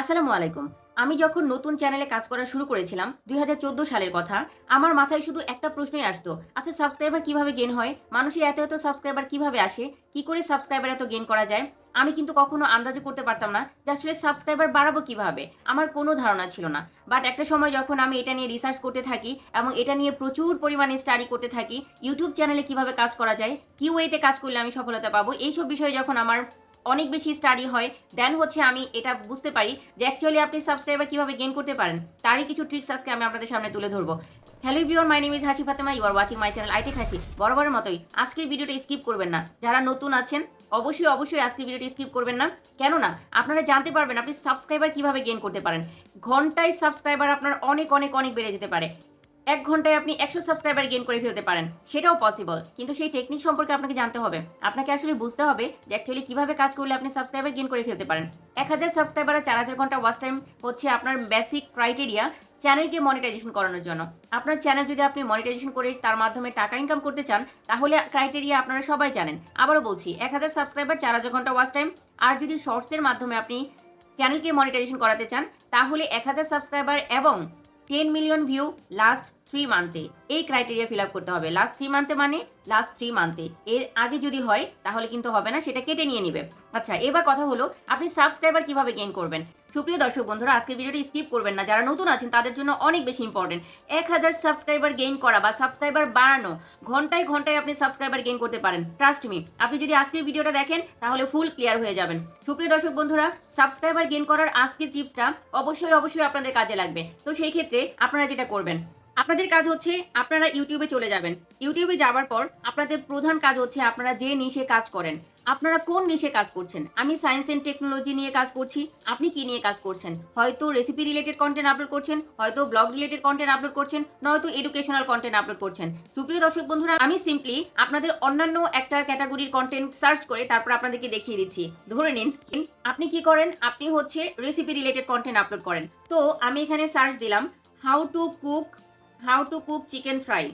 আসসালামু আলাইকুম। আমি যখন নতুন চ্যানেলে কাজ করা শুরু করেছিলাম, দুই হাজার চোদ্দ সালের কথা, আমার মাথায় শুধু একটা প্রশ্নই আসতো আচ্ছা সাবস্ক্রাইবার কীভাবে গেন হয়? মানুষের এত এত সাবস্ক্রাইবার কীভাবে আসে? কি করে সাবস্ক্রাইবার এত গেন করা যায়? আমি কিন্তু কখনো আন্দাজও করতে পারতাম না যে আসলে সাবস্ক্রাইবার বাড়াবো কীভাবে। আমার কোনো ধারণা ছিল না। বাট একটা সময় যখন আমি এটা নিয়ে রিসার্চ করতে থাকি এবং এটা নিয়ে প্রচুর পরিমাণে স্টাডি করতে থাকি ইউটিউব চ্যানেলে কীভাবে কাজ করা যায় কি ওয়েতে কাজ করলে আমি সফলতা পাবো, এইসব বিষয়ে যখন আমার অনেক বেশি স্টাডি হয় দেন হচ্ছে আমি এটা বুঝতে পারি যে অ্যাকচুয়ালি আপনি সাবস্ক্রাইবার কীভাবে গেইন করতে পারেন, তারই কিছু ট্রিক্স আজকে আমি আপনাদের সামনে তুলে ধরবো। Hello viewer my name is Hasi Fatema you are watching my channel IT Hasi বরাবরের মতোই আজকের ভিডিওটা স্কিপ করবেন না। যারা নতুন আছেন, অবশ্যই অবশ্যই আজকের ভিডিওটা স্কিপ করবেন না। কেননা, আপনারা জানতে পারবেন আপনি সাবস্ক্রাইবার কীভাবে গেইন করতে পারেন। ঘন্টায় সাবস্ক্রাইবার আপনার অনেক অনেক অনেক বেড়ে যেতে পারে। এক ঘন্টায় আপনি একশো সাবস্ক্রাইবার গেইন করে ফেলতে পারেন। সেটাও পসিবল কিন্তু সেই টেকনিক সম্পর্কে আপনাকে জানতে হবে। আপনাকে আসলে বুঝতে হবে যে অ্যাকচুয়ালি কীভাবে কাজ করলে আপনি সাবস্ক্রাইবার গেইন করে ফেলতে পারেন। এক হাজার সাবস্ক্রাইবার আর চার হাজার ঘণ্টা ওয়াচ টাইম হচ্ছে আপনার বেসিক ক্রাইটেরিয়া চ্যানেলকে মনিটাইজেশন করানোর জন্য। আপনার চ্যানেল যদি আপনি মনিটাইজেশন করে তার মাধ্যমে টাকা ইনকাম করতে চান, তাহলে ক্রাইটেরিয়া আপনারা সবাই জানেন। আবারও বলছি, এক হাজার সাবস্ক্রাইবার চার হাজার ঘণ্টা ওয়াচ টাইম আর যদি শর্টসের মাধ্যমে আপনি চ্যানেলকে মনিটাইজেশন করাতে চান, তাহলে এক হাজার সাবস্ক্রাইবার এবং ten million view last three মান্থে এই ক্রাইটেরিয়া ফিল আপ করতে হবে। লাস্ট থ্রি মান্থে মানে লাস্ট থ্রি মান্থে এর আগে যদি হয়, তাহলে কিন্তু হবে না, সেটা কেটে নিয়ে নিবে। আচ্ছা এবার কথা হলো, আপনি সাবস্ক্রাইবার কীভাবে গেইন করবেন? সুপ্রিয় দর্শক বন্ধুরা আজকের ভিডিওটি স্কিপ করবেন না। যারা নতুন আছেন, তাদের জন্য অনেক বেশি ইম্পর্টেন্ট এক হাজার সাবস্ক্রাইবার গেইন করা বা সাবস্ক্রাইবার বাড়ানো, ঘন্টায় ঘন্টায় আপনি সাবস্ক্রাইবার গেইন করতে পারেন। ট্রাস্ট মি আপনি যদি আজকের ভিডিওটা দেখেন, তাহলে ফুল ক্লিয়ার হয়ে যাবেন। সুপ্রিয় দর্শক বন্ধুরা সাবস্ক্রাইবার গেইন করার আজকের টিপসটা অবশ্যই অবশ্যই আপনাদের কাজে লাগবে। তো সেই ক্ষেত্রে আপনারা যেটা করবেন আপনাদের কাজ হচ্ছে আপনারা ইউটিউবে চলে যাবেন। ইউটিউবে যাওয়ার পর আপনাদের প্রধান কাজ হচ্ছে আপনারা যে নিশে কাজ করেন। আপনারা কোন নিশে কাজ করছেন? আমি সায়েন্স এন্ড টেকনোলজি নিয়ে কাজ করছি, আপনি কি নিয়ে কাজ করছেন? হয়তো রেসিপি রিলেটেড কন্টেন্ট আপলোড করছেন, হয়তো ব্লগ রিলেটেড কন্টেন্ট আপলোড করছেন নয়তো এডুকেশনাল কন্টেন্ট আপলোড করছেন। সুপ্রিয় দর্শক বন্ধুরা, আমি সিম্পলি আপনাদের অন্যান্য একটা ক্যাটাগরির কন্টেন্ট সার্চ করে তারপর আপনাদেরকে দেখিয়ে দিচ্ছি। ধরে নিন, আপনি কি করেন? আপনি হচ্ছে রেসিপি রিলেটেড কন্টেন্ট আপলোড করেন। তো আমি এখানে সার্চ দিলাম how to cook how to cook chicken fry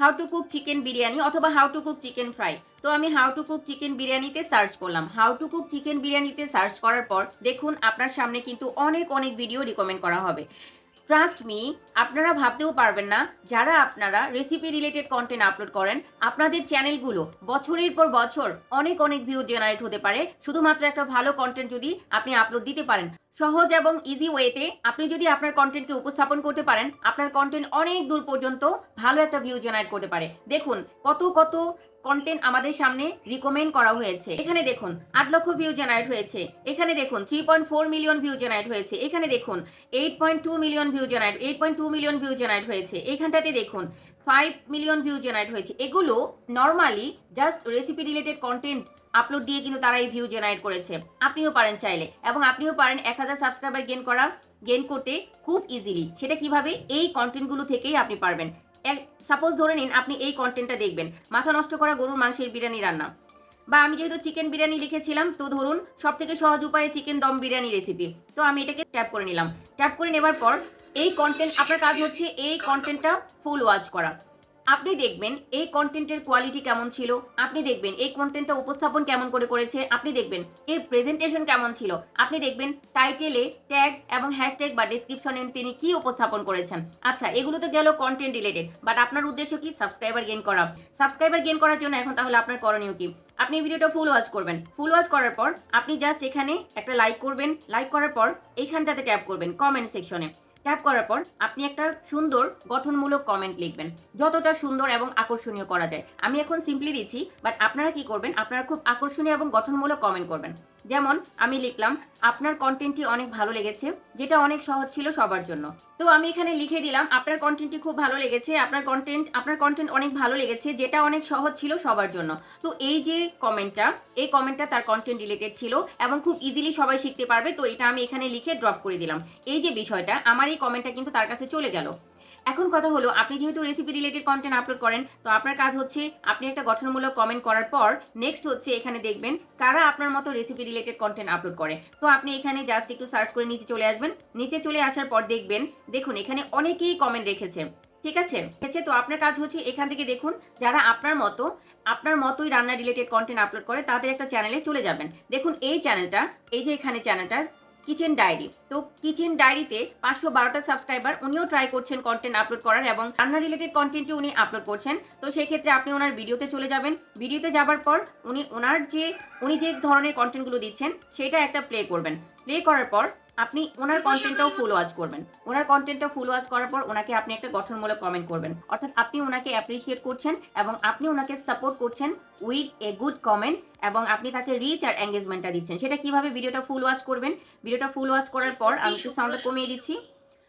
how to cook chicken biryani অথবা how to cook chicken fry তো আমি হাউ টু কুক চিকেন বিরিয়ানিতে সার্চ করলাম। হাউ টু কুক চিকেন বিরিয়ানিতে সার্চ করার পর দেখুন আপনার সামনে কিন্তু অনেক অনেক ভিডিও রিকমেন্ড করা হবে। ট্রাস্ট মি আপনারা ভাবতেও পারবেন না, যারা আপনারা রেসিপি রিলেটেড কন্টেন্ট আপলোড করেন, আপনাদের চ্যানেলগুলো বছরের পর বছর অনেক অনেক ভিউ জেনারেট হতে পারে। শুধুমাত্র একটা ভালো কন্টেন্ট যদি আপনি আপলোড দিতে পারেন। সহজ এবং ইজি ওয়েতে আপনি যদি আপনার কন্টেন্টকে উপস্থাপন করতে পারেন, আপনার কন্টেন্ট অনেক দূর পর্যন্ত ভালো একটা ভিউ জেনারেট করতে পারে। দেখুন, কত কত কন্টেন্ট আমাদের সামনে রিকমেন্ড করা হয়েছে। এখানে দেখুন, আট লক্ষ ভিউ জেনারেট হয়েছে। এখানে দেখুন three point four million view generate হয়েছে। এখানে দেখুন eight point two million view generate eight point two million view generate হয়েছে। এখানটাতে দেখুন ফাইভ মিলিয়ন ভিউ জেনারেট হয়েছে। এগুলো normally just recipe related content upload দিয়ে কিন্তু তারা এই ভিউ জেনারেট করেছে। আপনিও পারেন চাইলে, এবং আপনিও পারেন এক হাজার সাবস্ক্রাইবার গেন করা গেন করতে খুব ইজিলি সেটা কীভাবে? এই কন্টেন্টগুলো থেকেই আপনি পারবেন। এক সাপোজ ধরে নিন আপনি এই কন্টেন্টটা দেখবেন। মাথা নষ্ট করা গরুর মাংসের বিরিয়ানি রান্না। বা আমি যেহেতু চিকেন বিরিয়ানি লিখেছিলাম, তো ধরুন সব থেকে সহজ উপায়ে চিকেন দম বিরিয়ানি রেসিপি তো আমি এটাকে ট্যাপ করে নিলাম। ট্যাপ করে নেবার পর এই কন্টেন্ট আপনার কাজ হচ্ছে এই কন্টেন্টটা ফুল ওয়াচ করা। আপনি দেখবেন এই কন্টেন্টের কোয়ালিটি কেমন ছিল, আপনি দেখবেন এই কন্টেন্টটা উপস্থাপন কেমন করে করেছে, আপনি দেখবেন এর প্রেজেন্টেশন কেমন ছিল, আপনি দেখবেন টাইটেলে ট্যাগ এবং হ্যাশট্যাগ বা ডিসক্রিপশনে তিনি কি উপস্থাপন করেছেন। আচ্ছা এগুলো তো গেল কন্টেন্ট রিলেটেড বাট আপনার উদ্দেশ্য কি? সাবস্ক্রাইবার গেইন করা। সাবস্ক্রাইবার গেইন করার জন্য এখন তাহলে আপনার করণীয় কি? আপনি ভিডিওটা ফুল ওয়াচ করবেন। ফুল ওয়াচ করার পর আপনি জাস্ট এখানে একটা লাইক করবেন। লাইক করার পর এইখানটাতে ট্যাপ করবেন কমেন্ট সেকশনে ট্যাপ করার পর আপনি একটা সুন্দর গঠনমূলক কমেন্ট লিখবেন। যতটা সুন্দর এবং আকর্ষণীয় করা যায়। আমি এখন সিম্পলি দিচ্ছি বাট আপনারা কি করবেন? আপনারা খুব আকর্ষণীয় এবং গঠনমূলক কমেন্ট করবেন। যেমন, আমি লিখলাম, আপনার কন্টেন্টটি অনেক ভালো লেগেছে, যেটা অনেক সহজ ছিল সবার জন্য। তো আমি এখানে লিখে দিলাম, আপনার কন্টেন্টটি খুব ভালো লেগেছে, আপনার কন্টেন্ট আপনার কন্টেন্ট অনেক ভালো লেগেছে, যেটা অনেক সহজ ছিল সবার জন্য। তো এই যে কমেন্টটা এই কমেন্টটা তার কন্টেন্ট রিলেটেড ছিল এবং খুব ইজিলি সবাই শিখতে পারবে, তো এটা আমি এখানে লিখে ড্রপ করে দিলাম। এই যে বিষয়টা, আমার এই কমেন্টটা কিন্তু তার কাছে চলে গেল। এখন কথা হলো, আপনি যেহেতু রেসিপি রিলেটেড কন্টেন্ট আপলোড করেন, তো আপনার কাজ হচ্ছে আপনি একটা গঠনমূলক কমেন্ট করার পর নেক্সট হচ্ছে এখানে দেখবেন কারা আপনার মতো রেসিপি রিলেটেড কন্টেন্ট আপলোড করে। তো আপনি এখানে জাস্ট একটু সার্চ করে নিচে চলে আসবেন। নিচে চলে আসার পর দেখবেন, দেখুন এখানে অনেকেই কমেন্ট রেখেছে, ঠিক আছে? ঠিক আছে তো আপনার কাজ হচ্ছে এখান থেকে দেখুন, যারা আপনার মতো, আপনার মতোই রান্না রিলেটেড কন্টেন্ট আপলোড করে, তাদের একটা চ্যানেলে চলে যাবেন। দেখুন এই চ্যানেলটা এই যে এখানে চ্যানেলটা কিচেন ডায়েরি। তো কিচেন ডায়েরিতে পাঁচশো বারোটা সাবস্ক্রাইবার, উনিও ট্রাই করছেন কন্টেন্ট আপলোড করার এবং রান্না রিলেটেড কন্টেন্টটি উনি আপলোড করছেন। তো সেই ক্ষেত্রে আপনি ওনার ভিডিওতে চলে যাবেন। ভিডিওতে যাবার পর উনি ওনার যে, উনি যে ধরনের কন্টেন্টগুলো দিচ্ছেন, সেটা একটা প্লে করবেন। প্লে করার পর আপনি ওনার কন্টেন্টটাও ফুল ওয়াচ করবেন। ওনার কন্টেন্টটা ফুল ওয়াচ করার পর ওনাকে আপনি একটা গঠনমূলক কমেন্ট করবেন। অর্থাৎ আপনি ওনাকে অ্যাপ্রিসিয়েট করছেন এবং আপনি ওনাকে সাপোর্ট করছেন উইথ এ গুড কমেন্ট এবং আপনি তাকে রিচ আর এঙ্গেজমেন্টটা দিচ্ছেন। সেটা কীভাবে ভিডিওটা ফুল ওয়াচ করবেন? ভিডিওটা ফুল ওয়াচ করার পর আমি একটু সাউন্ডটা কমিয়ে দিচ্ছি।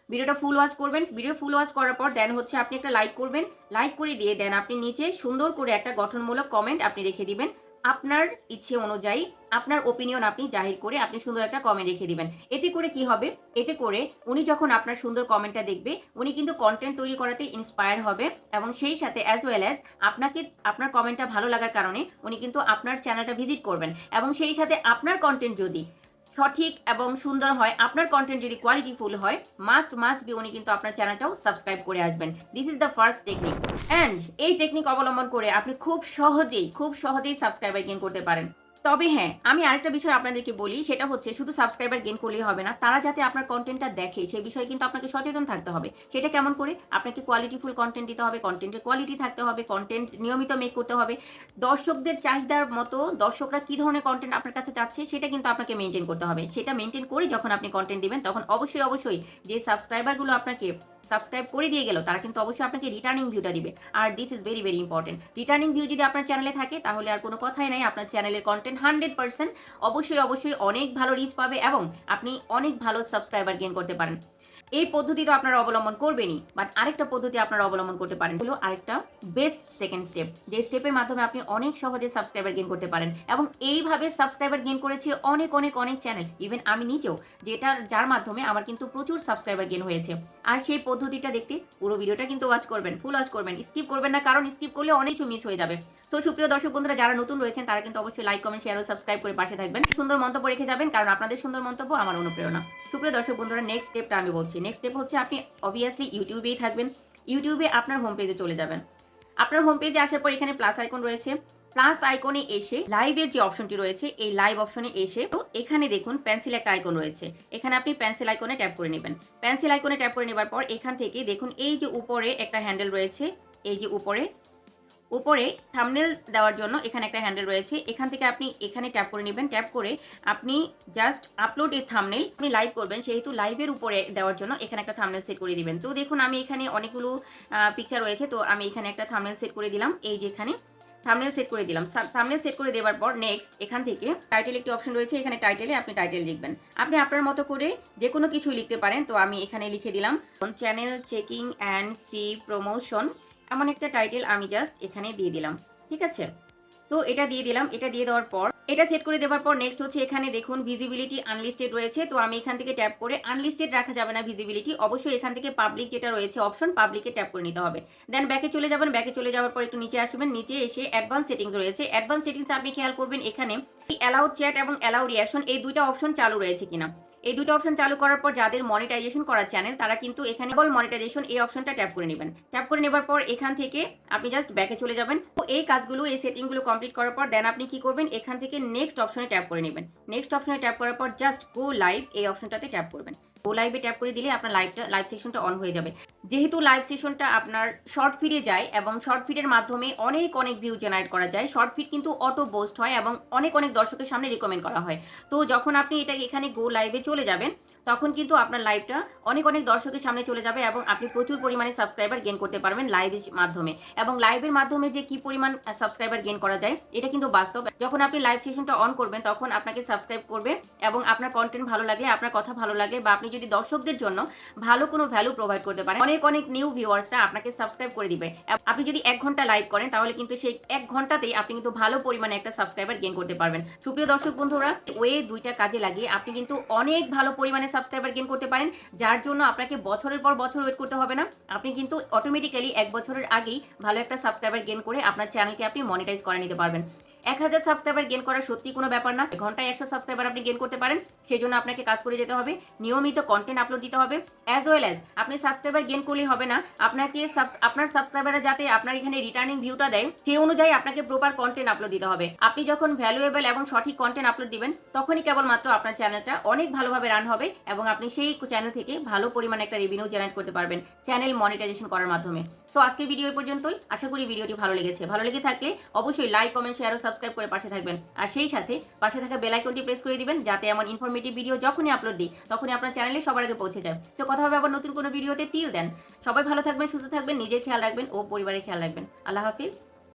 ভিডিওটা ফুল ওয়াচ করবেন। ভিডিও ফুল ওয়াচ করার পর দেন হচ্ছে আপনি একটা লাইক করবেন। লাইক করে দিয়ে দেন আপনি নিচে সুন্দর করে একটা গঠনমূলক কমেন্ট আপনি রেখে দিবেন। আপনার ইচ্ছে অনুযায়ী আপনার ওপিনিয়ন আপনি জাহির করে আপনি সুন্দর একটা কমেন্ট রেখে দিবেন। এতে করে কি হবে? এতে করে উনি যখন আপনার সুন্দর কমেন্টটা দেখবে, উনি কিন্তু কন্টেন্ট তৈরি করাতে ইন্সপায়ার হবে এবং সেই সাথে অ্যাজ ওয়েল অ্যাজ আপনাকে, আপনার কমেন্টটা ভালো লাগার কারণে উনি কিন্তু আপনার চ্যানেলটা ভিজিট করবেন। এবং সেই সাথে আপনার কন্টেন্ট যদি সঠিক এবং সুন্দর হয়, আপনার কন্টেন্ট যদি কোয়ালিটিফুল হয় মাস্ট মাস্ট বি উনি কিন্তু আপনার চ্যানেলটাও সাবস্ক্রাইব করে আসবেন। This is the first technique and এই টেকনিক অবলম্বন করে আপনি খুব সহজেই খুব সহজেই সাবস্ক্রাইবার গেন করতে পারেন। তবে হ্যাঁ আমি আরেকটা বিষয় আপনাদেরকে বলি, সেটা হচ্ছে শুধু সাবস্ক্রাইবার গেইন করলেই হবে না, তারা যাতে আপনার কন্টেন্টটা দেখে, সেই বিষয়ে কিন্তু আপনাকে সচেতন থাকতে হবে। সেটা কেমন করে? আপনাকে কোয়ালিটিফুল কন্টেন্ট দিতে হবে কন্টেন্টের কোয়ালিটি থাকতে হবে কন্টেন্ট নিয়মিত মেক করতে হবে। দর্শকদের চাহিদার মতো দর্শকরা কী ধরনের কন্টেন্ট আপনার কাছে চাচ্ছে, সেটা কিন্তু আপনাকে মেনটেন করতে হবে। সেটা মেনটেন করে যখন আপনি কন্টেন্ট দিবেন, তখন অবশ্যই অবশ্যই যে সাবস্ক্রাইবারগুলো আপনাকে সাবস্ক্রাইব করে দিয়ে গেল, তারা কিন্তু অবশ্যই আপনাকে রিটার্নিং ভিউটা দিবে। আর this is very very important returning view যদি আপনার চ্যানেলে থাকে, তাহলে আর কোনো কথাই নাই, আপনার চ্যানেলের কন্টেন্ট হান্ড্রেড পার্সেন্ট অবশ্যই অবশ্যই অনেক ভালো রিচ পাবে এবং আপনি অনেক ভালো সাবস্ক্রাইবার গেন করতে পারেন। এই পদ্ধতি তো আপনারা অবলম্বন করবেনই বাট আরেকটা পদ্ধতি আপনারা অবলম্বন করতে পারেন হলো আরেকটা বেস্ট সেকেন্ড স্টেপ যে স্টেপের মাধ্যমে আপনি অনেক সহজে সাবস্ক্রাইবার গেইন করতে পারেন এবং এইভাবে সাবস্ক্রাইবার গেইন করেছে অনেক অনেক অনেক চ্যানেল ইভেন আমি নিজেও, যেটা, যার মাধ্যমে আমার কিন্তু প্রচুর সাবস্ক্রাইবার গেইন হয়েছে। আর সেই পদ্ধতিটা দেখতে পুরো ভিডিওটা কিন্তু ওয়াচ করবেন ফুল ওয়াচ করবেন স্কিপ করবেন না, কারণ স্কিপ করলে অনেক কিছু মিস হয়ে যাবে। সো সুপ্রিয় দর্শক বন্ধুরা, যারা নতুন রয়েছেন, তারা কিন্তু অবশ্যই লাইক কমেন্ট শেয়ার ও সাবস্ক্রাইব করে পাশে থাকবেন। সুন্দর মন্তব্য রেখে যাবেন, কারণ আপনাদের সুন্দর মন্তব্য আমার অনুপ্রেরণা। সুপ্রিয় দর্শক বন্ধুরা নেক্সট স্টেপটা আমি বলছি। নেক্সট স্টেপ হচ্ছে আপনি অবভিয়াসলি ইউটিউবেই থাকবেন। ইউটিউবে আপনার হোম পেজে চলে যাবেন। আপনার হোম পেজে আসার পর এখানে প্লাস আইকন রয়েছে। প্লাস আইকনে এসে লাইভের যে অপশনটি রয়েছে, এই লাইভ অপশনে এসে তো এখানে দেখুন পেন্সিল একটা আইকন রয়েছে। এখানে আপনি পেন্সিল আইকনে ট্যাপ করে নেবেন। পেন্সিল আইকনে ট্যাপ করে নেবার পর এখান থেকে দেখুন এই যে উপরে একটা হ্যান্ডেল রয়েছে, এই যে উপরে উপরে থামনেল দেওয়ার জন্য এখানে একটা হ্যান্ডেল রয়েছে। এখান থেকে আপনি এখানে ট্যাপ করে নেবেন। ট্যাপ করে আপনি জাস্ট আপলোড এ থামনেল আপনি লাইভ করবেন। সেহেতু লাইভের উপরে দেওয়ার জন্য এখানে একটা থামনেল সেট করে দিবেন। তো দেখুন, আমি এখানে অনেকগুলো পিকচার রয়েছে। তো আমি এখানে একটা থামনেল সেট করে দিলাম। এই যে এখানে থামনেল সেট করে দিলাম। থামনেল সেট করে দেওয়ার পর নেক্সট এখান থেকে টাইটেল একটি অপশন রয়েছে। এখানে টাইটেলে আপনি টাইটেল লিখবেন। আপনি আপনার মতো করে যে কোনো কিছুই লিখতে পারেন। তো আমি এখানে লিখে দিলাম channel checking and free promotion এমন একটা টাইটেল আমি জাস্ট এখানে দিয়ে দিলাম, ঠিক আছে? তো এটা দিয়ে দিলাম, এটা দিয়ে দেওয়ার পর, এটা সেট করে দেওয়ার পর নেক্সট হচ্ছে এখানে দেখুন ভিজিবিলিটি আনলিস্টেড রয়েছে, তো আমি এখান থেকে ট্যাপ করে আনলিস্টেড রাখা যাবে না ভিজিবিলিটি অবশ্যই এখান থেকে পাবলিক যেটা রয়েছে অপশন পাবলিকে ট্যাপ করে নিতে হবে। দেন ব্যাকে চলে যাবেন ব্যাকে চলে যাওয়ার পর একটু নিচে আসবেন, নিচে এসে অ্যাডভান্স সেটিংস রয়েছে। অ্যাডভান্স সেটিংস আপনি খেয়াল করবেন এখানে অ্যালাউ চ্যাট এবং অ্যালাউ রিয়াকশন এই দুইটা অপশন চালু রয়েছে কিনা। এই দুটো অপশন চালু করার পর যাদের মনিটাইজেশন করার চ্যানেল তারা কিন্তু এখানে বল মনিটাইজেশন এই অপশনটা ট্যাপ করে নেবেন। ট্যাপ করে নেবার পর এখান থেকে আপনি জাস্ট ব্যাকে চলে যাবেন। তো এই কাজগুলো, এই সেটিংগুলো কমপ্লিট করার পর দেন আপনি কি করবেন? এখান থেকে নেক্সট অপশনে ট্যাপ করে নেবেন। নেক্সট অপশনে ট্যাপ করার পর জাস্ট গো লাইভ এই অপশনটাতে ট্যাপ করবেন। গো লাইভে ট্যাপ করে দিলে আপনার লাইভটা লাইভ সেশনটা অন হয়ে যাবে। যেহেতু লাইভ সেশনটা আপনার শর্ট ফিডে যায় এবং শর্ট ফিডের মাধ্যমে অনেক অনেক ভিউ জেনারেট করা যায় শর্ট ফিড কিন্তু অটো বোস্ট হয় এবং অনেক অনেক দর্শকের সামনে রিকমেন্ড করা হয়। তো যখন আপনি এটা এখানে গো লাইভে চলে যাবেন তখন কিন্তু আপনার লাইভটা অনেক অনেক দর্শকের সামনে চলে যাবে এবং আপনি প্রচুর পরিমাণে সাবস্ক্রাইবার গেন করতে পারবেন লাইভের মাধ্যমে। এবং লাইভের মাধ্যমে যে কি পরিমাণ সাবস্ক্রাইবার গেন করা যায়, এটা কিন্তু বাস্তব। যখন আপনি লাইভ সেশনটা অন করবেন, তখন আপনাকে সাবস্ক্রাইব করবে এবং আপনার কন্টেন্ট ভালো লাগলে, আপনার কথা ভালো লাগে বা আপনি যদি দর্শকদের জন্য ভালো কোনো ভ্যালু প্রোভাইড করতে পারেন, অনেক অনেক নিউ ভিউয়ার্সরা আপনাকে সাবস্ক্রাইব করে দিবে। আপনি যদি এক ঘণ্টা লাইভ করেন, তাহলে কিন্তু সেই এক ঘন্টাতেই আপনি কিন্তু ভালো পরিমাণে একটা সাবস্ক্রাইবার গেন করতে পারবেন। সুপ্রিয় দর্শক বন্ধুরা ওয়ে দুইটা কাজে লাগিয়ে আপনি কিন্তু অনেক ভালো পরিমাণে সাবস্ক্রাইবার গেন করতে পারেন, যার জন্য আপনাকে বছরের পর বছর ওয়েট করতে হবে না। আপনি কিন্তু অটোমেটিক্যালি এক বছরের আগেই ভালো একটা সাবস্ক্রাইবার গেন করে আপনার চ্যানেলকে আপনি মনিটাইজ করে নিতে পারবেন। এক হাজার সাবস্ক্রাইবার গেন করা সত্যি কোনো ব্যাপার না। ঘন্টায় একশো সাবস্ক্রাইবার আপনি গেন করতে পারেন সেই জন্য আপনাকে কাজ করে যেতে হবে। নিয়মিত কন্টেন্ট আপলোড দিতে হবে। অ্যাজ ওয়েল অ্যাজ আপনি সাবস্ক্রাইবার গেন করলেই হবে না। আপনাকে আপনার সাবস্ক্রাইবাররা যাতে আপনার এখানে রিটার্নিং ভিউটা দেয়, সেই অনুযায়ী আপনাকে প্রপার কন্টেন্ট আপলোড দিতে হবে। আপনি যখন ভ্যালুয়েবল এবং সঠিক কন্টেন্ট আপলোড দিবেন, তখনই কেবলমাত্র আপনার চ্যানেলটা অনেক ভালোভাবে রান হবে এবং আপনি সেই চ্যানেল থেকে ভালো পরিমাণে একটা রেভিনিউ জেনারেট করতে পারবেন চ্যানেল মনিটাইজেশন করার মাধ্যমে। সো আজকের ভিডিও পর্যন্তই। আশা করি ভিডিওটি ভালো লেগেছে। ভালো লেগে থাকলে অবশ্যই লাইক কমেন্ট শেয়ার ও সাবস্ক্রাইব করে পাশে থাকবেন। আর সেই সাথে পাশে থাকা বেল আইকনটি প্রেস করে দিবেন, যাতে আমার ইনফরমেটিভ ভিডিও যখনই আপলোড দিই, তখনই আপনার চ্যানেলে সবার আগে পৌঁছে যায়। সো কথা হবে আবার নতুন কোনো ভিডিওতে তিল দেন সবাই ভালো থাকবেন, সুস্থ থাকবেন, নিজের খেয়াল রাখবেন ও পরিবারের খেয়াল রাখবেন। আল্লাহ হাফিজ।